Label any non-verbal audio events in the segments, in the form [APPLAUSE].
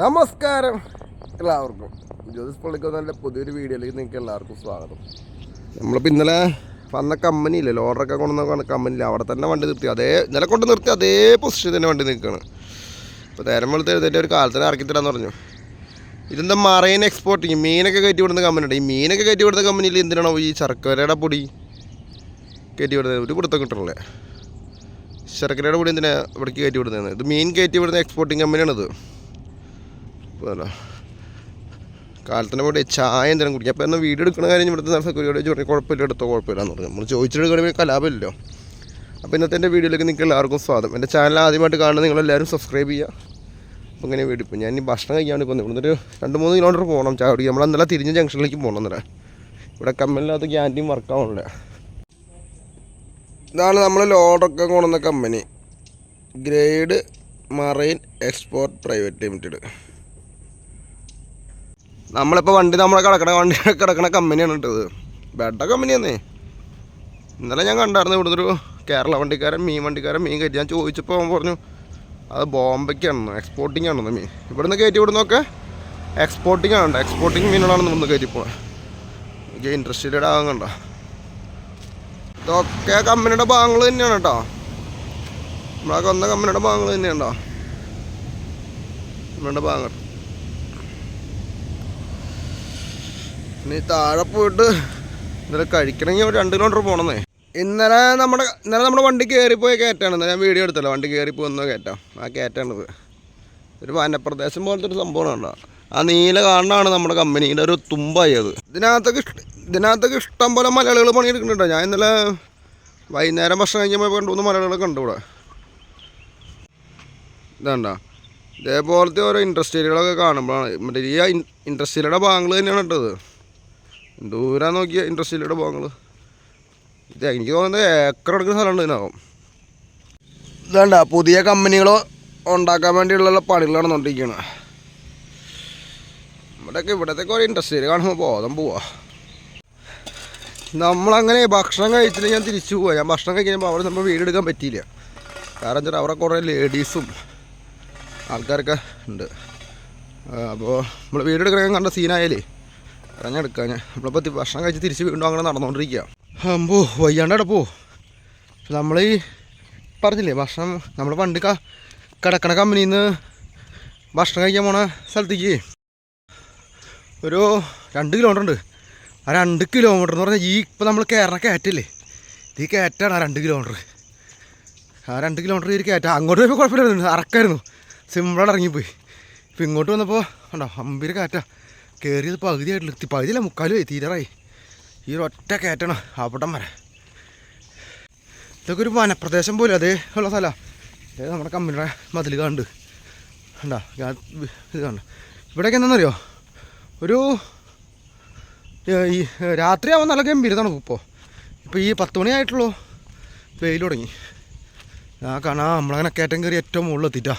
നമസ്കാരം. എല്ലാവർക്കും. ജ്യോതിസ് പള്ളിക്കൊന്നല്ല പുതിയൊരു വീഡിയോയിലേക്ക് നിങ്ങൾക്ക് എല്ലാവർക്കും സ്വാഗതം. നമ്മളിപ്പോൾ ഇന്നലെ വന്ന കമ്പനി ഇല്ലല്ലോ. ഓർഡറൊക്കെ കൊണ്ടുവന്ന കമ്പനിയിൽ അവിടെ തന്നെ വണ്ടി നിർത്തി. അതേ ഇന്നലെ കൊണ്ട് നിർത്തി. അതേ പൊസിഷനിൽ തന്നെ വണ്ടി നിൽക്കുകയാണ് ഇപ്പോൾ നേരം വെളുത്ത് എഴുതേന്റെ ഒരു കാലത്തിന് ഇറക്കിത്തരാന്ന് പറഞ്ഞു. ഇതെന്താ മറൈൻ എക്സ്പോർട്ടിങ് മീനൊക്കെ കയറ്റി വിടുന്ന കമ്പനിയുണ്ട്. ഈ മീനൊക്കെ കയറ്റി വിടുന്ന കമ്പനിയിൽ എന്തിനാണോ ഈ ശർക്കരയുടെ പൊടി കയറ്റി വിടുന്നത്? ഒരു പിടുത്തം കിട്ടണല്ലേ. ശർക്കരയുടെ പൊടി എന്തിനാണ് ഇവിടേക്ക് കയറ്റി വിടുന്നത് ഇത് മീൻ കയറ്റി വിടുന്ന എക്സ്പോർട്ടിങ് കമ്പനിയാണിത് പോലെ കാലത്തിന്റെ പോയി ചായ എന്തെങ്കിലും കുടിക്കും. അപ്പോൾ എന്നാൽ വീഡിയോ എടുക്കുന്ന കാര്യം ഇവിടുത്തെ സെക്യൂരിറ്റി ചോദിച്ചു പറഞ്ഞു കുഴപ്പമില്ല എടുത്തോ കുഴപ്പമില്ല എന്ന് പറഞ്ഞു. നമ്മൾ ചോദിച്ചെടുക്കണമെങ്കിൽ കലാപമില്ലല്ലോ. അപ്പോൾ ഇന്നത്തെ എന്റെ വീഡിയോയിലേക്ക് നിങ്ങൾക്ക് എല്ലാവർക്കും സ്വാഗതം. എന്റെ ചാനൽ ആദ്യമായിട്ട് കാണുന്ന നിങ്ങളെല്ലാവരും സബ്സ്ക്രൈബ് ചെയ്യുക. അപ്പോൾ ഇങ്ങനെ ഇപ്പോൾ ഞാൻ ഈ ഭക്ഷണം വേണ്ടി പോകുന്നത് ഇവിടുന്ന് ഒരു രണ്ട് മൂന്ന് കിലോമീറ്റർ പോകണം ചായ കുടിക്കുക നമ്മൾ അന്നല്ല തിരിഞ്ഞ ജംഗ്ഷനിലേക്ക് പോകണം എന്നല്ല ഇവിടെ കമ്മലിനകത്ത് ക്യാന്റീൻ വർക്കാവുന്നില്ല ഇതാണ് നമ്മൾ ലോഡൊക്കെ കൊണ്ടുവന്ന company grade marine export private limited നമ്മളിപ്പോൾ വണ്ടി നമ്മളെ കിടക്കണ വണ്ടി [LAUGHS] കിടക്കണ കമ്പനിയാണ് ഇട്ടത് ബെഡ കമ്പനിയാന്നേ. ഇന്നലെ ഞാൻ കണ്ടായിരുന്നു ഇവിടുന്ന് ഒരു കേരള വണ്ടിക്കാരൻ മീൻ വണ്ടിക്കാരൻ മീൻ കയറ്റി. ഞാൻ ചോദിച്ചപ്പോൾ അവൻ പറഞ്ഞു അത് ബോംബെക്കാണെന്ന് എക്സ്പോർട്ടിംഗ് ആണെന്ന് മീൻ. ഇവിടുന്ന് കയറ്റി വിടുന്നൊക്കെ എക്സ്പോർട്ടിംഗ് ആണ് എക്സ്പോർട്ടിംഗ് മീനുകളാണെന്ന് ഇവിടുന്ന് കയറ്റി പോകണം എനിക്ക് ആകാൻ കണ്ട? ഇതൊക്കെ കമ്പനിയുടെ ഭാഗങ്ങൾ തന്നെയാണ് കേട്ടോ. നമ്മളൊക്കെ വന്ന കമ്പനിയുടെ ഭാഗങ്ങൾ തന്നെയാണ് കേട്ടോ. നമ്മുടെ ഭാഗങ്ങൾ. ഇനി താഴെ പോയിട്ട് ഇന്നലെ കഴിക്കണമെങ്കിൽ ഒരു രണ്ട് കിലോമീറ്റർ പോകണമെന്നേ ഇന്നലെ നമ്മുടെ ഇന്നലെ നമ്മുടെ വണ്ടി കയറിപ്പോയ കയറ്റാണ് ഇന്നലെ ഞാൻ വീഡിയോ എടുത്തല്ലോ. വണ്ടി കയറിപ്പോയി വന്നോ കയറ്റാം. ആ കയറ്റാണിത് ഒരു വനപ്രദേശം പോലത്തെ ഒരു സംഭവമാണ് ആ നീല കാണാണ് നമ്മുടെ കമ്പനിയുടെ ഒരു തുമ്പായി അത്. ഇതിനകത്തൊക്കെ ഇഷ്ടം ഇതിനകത്തൊക്കെ ഇഷ്ടം പോലെ മലയാളികൾ പണിയെടുക്കുന്നുണ്ടോ ഞാൻ ഇന്നലെ വൈകുന്നേരം ഭക്ഷണം കഴിക്കുമ്പോൾ കണ്ടുപോകുന്ന മലയാളികളെ ഉണ്ട് ഇവിടെ. ഇതാണ്ട. ഇതേപോലത്തെ ഓരോ ഇൻഡസ്ട്രിയലുകളൊക്കെ കാണുമ്പോഴാണ്. മറ്റേ ഈ ഇൻഡസ്ട്രിയലുടെ ഭാഗങ്ങൾ തന്നെയാണ് ഇട്ടത് ദൂരം നോക്കിയ ഇൻഡസ്ട്രിയുടെ പോകാൻ ഇത് എനിക്ക് തോന്നുന്നത് ഏക്കർ എടുക്കുന്ന സ്ഥലമുണ്ട് ഇതിനകം. ഇതാണ്ട പുതിയ കമ്പനികൾ ഉണ്ടാക്കാൻ വേണ്ടിയുള്ള പണികൾ നടന്നുകൊണ്ടിരിക്കുകയാണ്. ഇവിടെയൊക്കെ ഇവിടത്തെ കുറേ ഇൻഡസ്ട്രിയിൽ കാണുമ്പോൾ ബോധം പോവാ. നമ്മളങ്ങനെ ഭക്ഷണം കഴിച്ചിട്ട് ഞാൻ തിരിച്ചു പോവാ. ഞാൻ ഭക്ഷണം കഴിക്കുമ്പോൾ അവിടെ നമ്മൾ വീടെടുക്കാൻ പറ്റിയില്ല. കാരണം വെച്ചാൽ അവിടെ കുറേ ലേഡീസും ആൾക്കാരൊക്കെ ഉണ്ട്. അപ്പോൾ നമ്മൾ വീടെടുക്കണമെങ്കിൽ കണ്ട സീനായാലേ പറഞ്ഞെടുക്കാൻ. നമ്മളിപ്പോൾ ഭക്ഷണം കഴിച്ച് തിരിച്ച് വീണ്ടും അങ്ങനെ നടന്നുകൊണ്ടിരിക്കുക അമ്പോ വയ്യാണ്ടടപ്പോ നമ്മൾ ഈ പറഞ്ഞില്ലേ ഭക്ഷണം നമ്മൾ പണ്ട് ക കിടക്കണ കമ്പനിയിൽ നിന്ന് ഭക്ഷണം കഴിക്കാൻ പോണ സ്ഥലത്തേക്ക് ഒരു രണ്ട് കിലോമീറ്റർ ഉണ്ട്. ആ രണ്ട് കിലോമീറ്റർ എന്ന് പറഞ്ഞാൽ ഈ ഇപ്പം നമ്മൾ കയറണ കയറ്റല്ലേ? ഈ കയറ്റാണ് ആ രണ്ട് കിലോമീറ്റർ ആ രണ്ട് കിലോമീറ്റർ ഈ കയറ്റം. അങ്ങോട്ട് പോയപ്പോൾ കുഴപ്പമില്ലായിരുന്നു. അറക്കായിരുന്നു. സിമ്പിളായിട്ട് ഇറങ്ങിപ്പോയി. ഇപ്പം ഇങ്ങോട്ട് വന്നപ്പോൾ ഉണ്ടോ അമ്പിര് കയറ്റാ. കയറിയത് പകുതിയായിട്ടില്ല. എത്തി പകുതിയല്ല മുക്കാലും തീരാറായി. ഈ ഒറ്റ കയറ്റണം അവിടം വരെ. ഇതൊക്കെ ഒരു വനപ്രദേശം പോലെ അതേ ഉള്ള സ്ഥലമാണ് നമ്മുടെ കമ്പനിയുടെ മതിൽ കണ്ട് കണ്ടാ ഇത് കണ്ട. ഇവിടെയൊക്കെ എന്താണെന്നറിയോ? ഒരു ഈ രാത്രിയാവുമ്പോൾ നല്ല ഗംഭീര തണുപ്പ് ഇപ്പോൾ ഇപ്പോൾ ഈ പത്ത് മണിയായിട്ടുള്ളൂ വെയിൽ തുടങ്ങി. ആ കാണാം നമ്മളങ്ങനെ കയറ്റം കയറി ഏറ്റവും മുകളിലെത്തിയിട്ടാ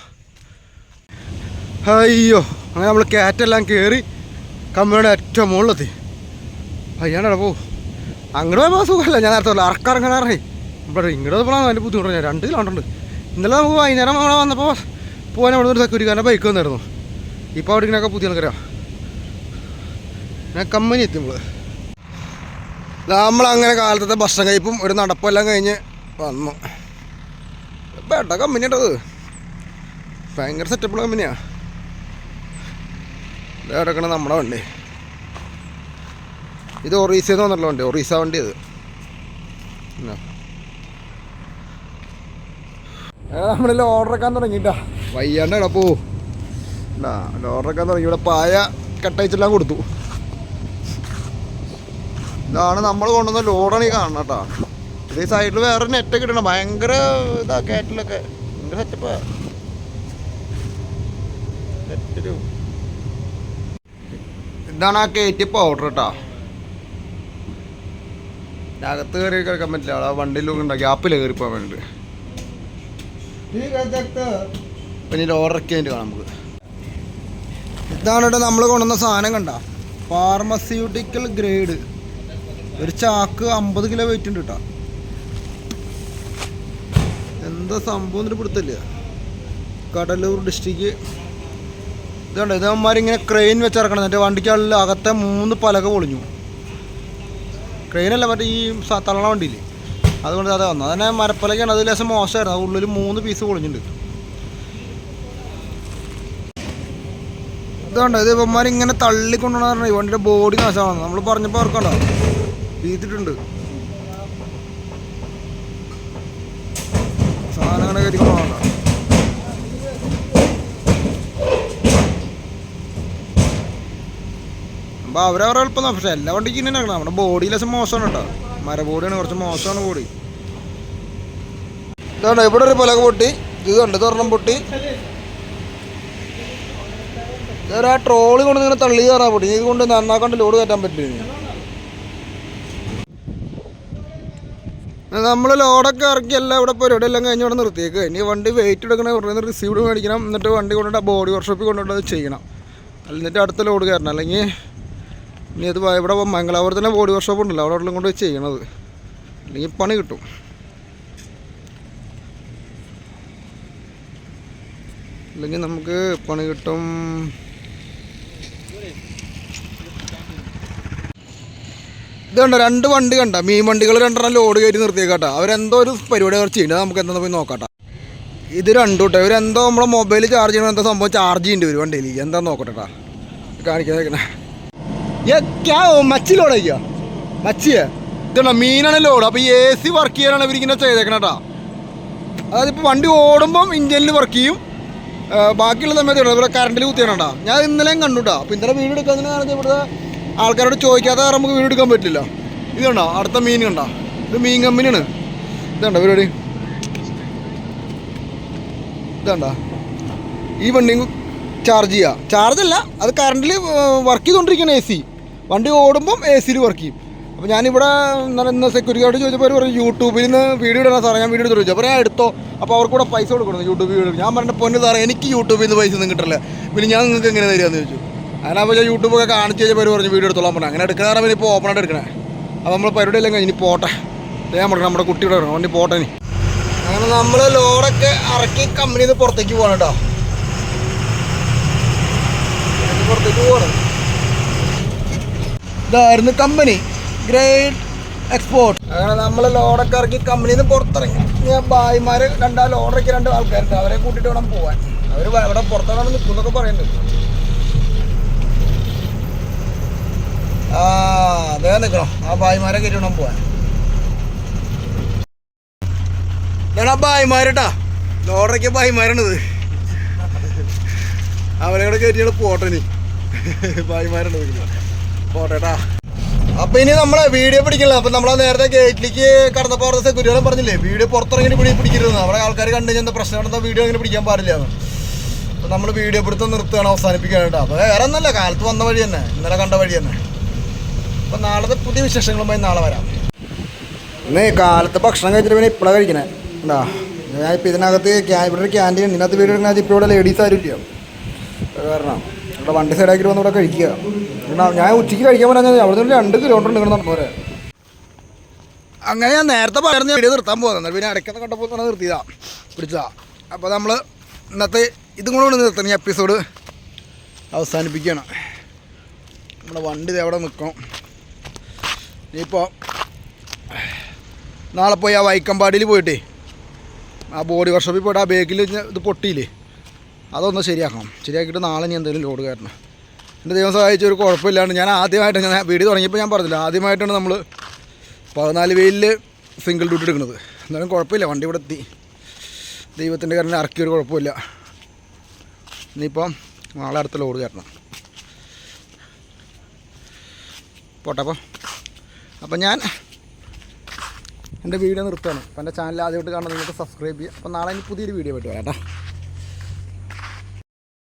അയ്യോ അങ്ങനെ നമ്മൾ കയറ്റെല്ലാം കയറി കമ്പനിയുടെ ഏറ്റവും മുകളിലെത്തി. അയ്യാണ്ടാ പോ അങ്ങോട്ട് പോയപ്പോൾ സുഖമല്ല. ഞാൻ നേരത്തെ അറക്കിറങ്ങാറേ ഇവിടെ ഇങ്ങോട്ട് പോകണം അതിന്റെ ബുദ്ധിമുട്ട് ഞാൻ രണ്ട് ഉണ്ട്. ഇന്നലെ നമുക്ക് വൈകുന്നേരം അവിടെ വന്നപ്പോൾ പോകാൻ അവിടെ ഒരു സെക്യൂരിറ്റിക്കാരന്റെ ബൈക്ക് വന്നായിരുന്നു. ഇപ്പോൾ അവിടെ ഇങ്ങനെയൊക്കെ പുതിയ ആൾക്കാരാ. ഞാൻ കമ്പനി എത്തി നമ്മൾ നമ്മളങ്ങനെ കാലത്തെ ഭക്ഷണം കഴിപ്പും ഒരു നടപ്പെല്ലാം കഴിഞ്ഞ് വന്നു. ബേട്ട കമ്പനി ഉണ്ടത് ഭയങ്കര സെറ്റപ്പുള്ള കമ്പനിയാ ഇതാ കിടക്കണ നമ്മുടെ വണ്ടി. ഇത് ഒറീസ എന്ന് പറഞ്ഞല്ലോ വണ്ടി ഒറീസ വണ്ടി ഇത്. നമ്മൾ ലോഡറക്കാൻ തുടങ്ങിട്ടാ വയ്യാണ്ട് കിടപ്പോ ലോഡറക്കാൻ തുടങ്ങി. ഇവിടെ പായ കട്ടയച്ചെല്ലാം കൊടുത്തു. ഇതാണ് നമ്മൾ കൊണ്ടുവന്ന ലോഡാണ് ഈ കാണണം കേട്ടോ. ഇത് ഈ സൈഡിൽ വേറെ നെറ്റൊക്കെ ഇടണം. ഭയങ്കര ഇതാ കാറ്റിലൊക്കെ ഭയങ്കര സെറ്റപ്പാ നെറ്റൊരു ഇതാണ് ആ കയറ്റി പൗഡർ കേട്ടോ അകത്ത് കയറി കിടക്കാൻ പറ്റില്ല. ആ വണ്ടിയിലൊക്കെ ഉണ്ടാക്കി ആപ്പിൽ കയറി പോകാൻ വേണ്ടിട്ട്. പിന്നെ ഓർഡറൊക്കെ ആയിട്ട് കാണാം നമുക്ക്. ഇതാണ് കേട്ടോ നമ്മൾ കൊണ്ടുവന്ന സാധനം കണ്ട. ഫാർമസ്യൂട്ടിക്കൽ ഗ്രേഡ് ഒരു ചാക്ക് അമ്പത് കിലോ വെയിറ്റ് ഉണ്ട് കേട്ടോ. എന്താ സംഭവം എന്നിട്ട് പിടുത്തല്ല കടലൂർ ഡിസ്ട്രിക്ട് ഇതുണ്ട് ഇതവന്മാരിങ്ങനെ ക്രെയിൻ വെച്ചിറക്കണം എന്നിട്ട് വണ്ടിക്കുള്ളിൽ അകത്തെ മൂന്ന് പലക പൊളിഞ്ഞു. ക്രെയിനല്ല മറ്റേ ഈ തള്ളണ വണ്ടിയില്ലേ അതുകൊണ്ട് അതെ വന്നു. അതന്നെ മരപ്പലകയാണ്. അത് ലേശം മോശമായിരുന്നു. ഉള്ളിൽ മൂന്ന് പീസ് പൊളിഞ്ഞിട്ടുണ്ട് ഇതുണ്ട് ഇത് ഇവന്മാരിങ്ങനെ തള്ളിക്കൊണ്ടുവന്ന പറഞ്ഞാൽ ഈ വണ്ടിയുടെ ബോഡി നാശമാണ് നമ്മൾ പറഞ്ഞപ്പോൾ ഓർക്കണ്ടോ വീത്തിട്ടുണ്ട്. സാധനങ്ങളെ കയറ്റി അപ്പോൾ അവരവരെ എളുപ്പം പക്ഷേ എല്ലാ വണ്ടിക്കും ഇങ്ങനെ നടക്കണം നമ്മുടെ ബോഡി ലെസ് മോശമാണ് കേട്ടോ. മര ബോഡിയാണ് കുറച്ച് മോശമാണ് ബോഡി ഇതാണ് ഇവിടെ ഒരു പലക പൊട്ടി. ഇത് കണ്ട് തുറണം പൊട്ടി. ഇതൊരു? ആ ട്രോളി കൊണ്ട് ഇങ്ങനെ തള്ളി കയറാൻ പൊട്ടി. ഇത് കൊണ്ട് നന്നാക്കാണ്ട് ലോഡ് കയറ്റാൻ പറ്റില്ല നമ്മൾ ലോഡൊക്കെ ഇറക്കി എല്ലാം ഇവിടെ പരിപാടി എല്ലാം കഴിഞ്ഞ് ഇവിടെ നിർത്തിയേക്ക്. ഇനി വണ്ടി വെയിറ്റ് എടുക്കണേ ഉടനെ റിസീവ്ഡ് മേടിക്കണം. എന്നിട്ട് വണ്ടി കൊണ്ടുപോയിട്ട് ബോഡി വർക്ക്ഷോപ്പിൽ കൊണ്ടുപോയിട്ട് അത് ചെയ്യണം. എന്നിട്ട് അടുത്ത ലോഡ് കയറണം. അല്ലെങ്കിൽ ഇനി അത് ഇവിടെ തന്നെ ബോഡി വർക്ക്ഷോപ്പ് ഉണ്ടല്ലോ. അവിടെ എല്ലാം കൊണ്ട് ചെയ്യണത്. അല്ലെങ്കിൽ പണി കിട്ടും. അല്ലെങ്കിൽ നമുക്ക് പണി കിട്ടും. ഇത് കണ്ട? രണ്ട് വണ്ടി കണ്ട? മീൻ വണ്ടികൾ രണ്ടെണ്ണം ലോഡ് കയറ്റി നിർത്തിയേക്കാട്ടെ അവരെന്തോ ഒരു പരിപാടി അവർ ചെയ്യുന്നത്. നമുക്ക് എന്താ പോയി നോക്കട്ടെ ഇത് രണ്ടു കേട്ടോ ഇവരെന്തോ നമ്മളെ മൊബൈൽ ചാർജ് ചെയ്യണ എന്താ സംഭവം? ചാർജ് ചെയ്യേണ്ടി വരും വണ്ടിയിൽ. എന്താ നോക്കട്ടെ നോക്കട്ടെട്ടാ കാണിക്കാതെ ക്യാ മച്ചി ലോഡ് അയ്യാ മച്ചിയെ? ഇതുണ്ടോ മീനാണ് ലോഡ് അപ്പോൾ ഈ എ സി വർക്ക് ചെയ്യാനാണ് ഇവരിങ്ങനെ ചെയ്തേക്കണേട്ടാ അതായത് ഇപ്പോൾ വണ്ടി ഓടുമ്പം ഇഞ്ചിനിൽ വർക്ക് ചെയ്യും. ബാക്കിയുള്ള സമയത്ത് ഇവിടെ കറണ്ടിൽ കുത്തിയാണോ ഞാൻ ഇന്നലെയും കണ്ടുട്ടാ അപ്പോൾ ഇന്നലെ വീട് എടുക്കുന്നതിന് കാരണം ഇവിടുത്തെ ആൾക്കാരോട് ചോദിക്കാത്ത കാരണം നമുക്ക് വീട് എടുക്കാൻ പറ്റില്ല. ഇത് കണ്ടോ? അടുത്ത മീൻ കണ്ടോ? ഇത് മീൻ കമ്പനിയാണ്. ഇതുണ്ടോ പരിപാടി? ഇതുണ്ടോ ഈ വണ്ടിയും ചാർജ് ചെയ്യുക ചാർജ് അല്ല. അത് കറണ്ടിൽ വർക്ക് ചെയ്തുകൊണ്ടിരിക്കുകയാണ് എ സി വണ്ടി ഓടുമ്പം എ സിയിൽ വർക്ക് ചെയ്യും. അപ്പോൾ ഞാനിവിടെ ഇന്ന് സെക്യൂരിറ്റി ഗാർഡ് ചോദിച്ചപ്പോൾ അവർ പറഞ്ഞു യൂട്യൂബിൽ നിന്ന് വീഡിയോ ഇടണം സാറേ ഞാൻ വീഡിയോ എടുത്ത് ചോദിച്ചു അപ്പോൾ ഞാൻ എടുത്തോ. അപ്പോൾ അവർക്ക് കൂടെ പൈസ കൊടുക്കണം യൂട്യൂബ് വീഡിയോ ഞാൻ പറഞ്ഞ പൊന്ന് സാറേ എനിക്ക് യൂട്യൂബിൽ നിന്ന് പൈസ ഒന്നും കിട്ടില്ല പിന്നെ ഞാൻ നിങ്ങൾക്ക് എങ്ങനെ തരികയെന്ന് ചോദിച്ചു. അങ്ങനെ അപ്പോൾ ഞാൻ യൂട്യൂബൊക്കെ കാണിച്ച് പേര് പറഞ്ഞു വീഡിയോ എടുത്തോളാൻ പറഞ്ഞു അങ്ങനെ എടുക്കുന്ന കാരണം ഇപ്പോൾ ഓപ്പൺ ആയിട്ട് എടുക്കണേ. അപ്പോൾ നമ്മൾ പരിപാടി എല്ലാം കഴിഞ്ഞ് പോട്ടെ. ഞാൻ പറഞ്ഞു നമ്മുടെ കുട്ടിയുടെ ഇറങ്ങും വണ്ടി പോട്ടെ ഇനി. അങ്ങനെ നമ്മൾ ലോഡൊക്കെ ഇറക്കി കമ്പനിയിൽ നിന്ന് പുറത്തേക്ക് പോകണം കേട്ടോ. പുറത്തേക്ക് പോകണം ഇതായിരുന്നു കമ്പനി ഗ്രേറ്റ് എക്സ്പോർട്ട് അങ്ങനെ നമ്മൾ ലോഡൊക്കെ ഇറക്കി കമ്പനിയിൽ നിന്ന് പുറത്തിറങ്ങി ഞാൻ ഭായിമാർ രണ്ടാ ലോഡൊക്കെ രണ്ട് ആൾക്കാരുണ്ട്. അവരെ കൂട്ടിയിട്ട് വേണം പോവാൻ. അവർ ഇവിടെ നിൽക്കും എന്നൊക്കെ പറയുന്നുണ്ട്. ആ അതേ നിൽക്കണം ആ ഭായിമാരെ കയറ്റി പോവാൻ. ഇതാണ് ആ ഭായിമാരട്ടാ ലോഡറൊക്കെ ഭായിമാരാണിത്. അവരെ കൂടെ കയറ്റിയാണ് പോട്ടനി. [LAUGHS] ഭായിമാരാണ് പോട്ടേട്ടാ അപ്പൊ ഇനി നമ്മളെ വീഡിയോ പിടിക്കില്ല അപ്പൊ നമ്മളെ നേരത്തെ ഗേറ്റിലേക്ക് കടന്നപ്പോ അവിടെ സെക്യൂരിറ്റി പറഞ്ഞില്ലേ വീഡിയോ പുറത്തിറങ്ങി പിടി പിടിക്കരുത് അവിടെ ആൾക്കാർ കണ്ടു കഴിഞ്ഞാൽ പ്രശ്നം? എന്താ വീഡിയോ അങ്ങനെ പിടിക്കാൻ പാടില്ല അപ്പൊ നമ്മൾ വീഡിയോ പിടുത്തം നിർത്തുകയാണ് അവസാനിപ്പിക്കാനായിട്ട് അപ്പൊ വേറെ ഒന്നല്ല കാലത്ത് വന്ന വഴി തന്നെ. ഇന്നലെ കണ്ട വഴി തന്നെ. അപ്പൊ നാളത്തെ പുതിയ വിശേഷങ്ങളുമായി നാളെ വരാം. ഇന്ന് കാലത്ത് ഭക്ഷണം കഴിച്ചിട്ട് പിന്നെ ഇപ്പോഴാണ് കഴിക്കണേ? എന്താ? ഞാൻ ഇപ്പം ഇതിനകത്ത് ഇവിടെ ഒരു ക്യാന്റീൻ ഇതിനകത്ത് വീട് എടുക്കുന്നത് ഇപ്പോൾ ഇവിടെ ലേഡീസ് ആരും ഇല്ല. കാരണം ഇവിടെ വണ്ടി സൈഡാക്കിയിട്ട് വന്ന് ഇവിടെ കഴിക്കുക. ഞാൻ ഉച്ചയ്ക്ക് കഴിക്കാൻ പറഞ്ഞാൽ അവിടെ നിന്ന് രണ്ട് കിലോമീറ്റർ ഉണ്ട് നടന്നു അങ്ങനെ ഞാൻ നേരത്തെ പറഞ്ഞ വീഡിയോ നിർത്താൻ പോകുന്നത് പിന്നെ അടയ്ക്കുന്ന കണ്ടപ്പോൾ തന്നെ നിർത്തിയതാ പിടിച്ചതാ. അപ്പോൾ നമ്മൾ ഇന്നത്തെ ഇതും കൂടെ നിർത്തണം. ഈ എപ്പിസോഡ് അവസാനിപ്പിക്കുകയാണ് നമ്മുടെ വണ്ടി എവിടെ നിൽക്കും ഇനിയിപ്പോൾ നാളെ പോയി ആ വൈക്കമ്പാടിയിൽ പോയിട്ടേ ആ ബോഡി വർക്ക്ഷോപ്പിൽ പോയിട്ട് ആ ബേക്കിൽ ഇത് പൊട്ടിയില്ലേ അതൊന്ന് ശരിയാക്കണം. ശരിയാക്കിയിട്ട് നാളെ ഇനി എന്തെങ്കിലും ലോഡ് കയറണം. എന്റെ ദൈവം സഹായിച്ച ഒരു കുഴപ്പമില്ലാണ്ട് ഞാൻ ആദ്യമായിട്ട് ഞാൻ വീഡിയോ തുടങ്ങിയപ്പോൾ ഞാൻ പറഞ്ഞില്ല. ആദ്യമായിട്ടാണ് നമ്മൾ പതിനാല് വെയിലിൽ സിംഗിൾ ഡ്യൂട്ടി എടുക്കുന്നത്. എന്നാലും കുഴപ്പമില്ല വണ്ടി ഇവിടെ എത്തി. ദൈവത്തിന്റെ കാരണം ഇറക്കിയൊരു കുഴപ്പമില്ല. ഇനിയിപ്പം നാളെ അടുത്ത ലോഡ് കയറണം. പോട്ടെ അപ്പോൾ അപ്പം ഞാൻ എന്റെ വീഡിയോ നിർത്തുകയാണ് അപ്പോൾ എന്റെ ചാനൽ ആദ്യമായിട്ട് കാണാൻ നിങ്ങൾക്ക് സബ്സ്ക്രൈബ് ചെയ്യുക. അപ്പോൾ നാളെ ഇനി പുതിയൊരു വീഡിയോ വരാം കേട്ടോ.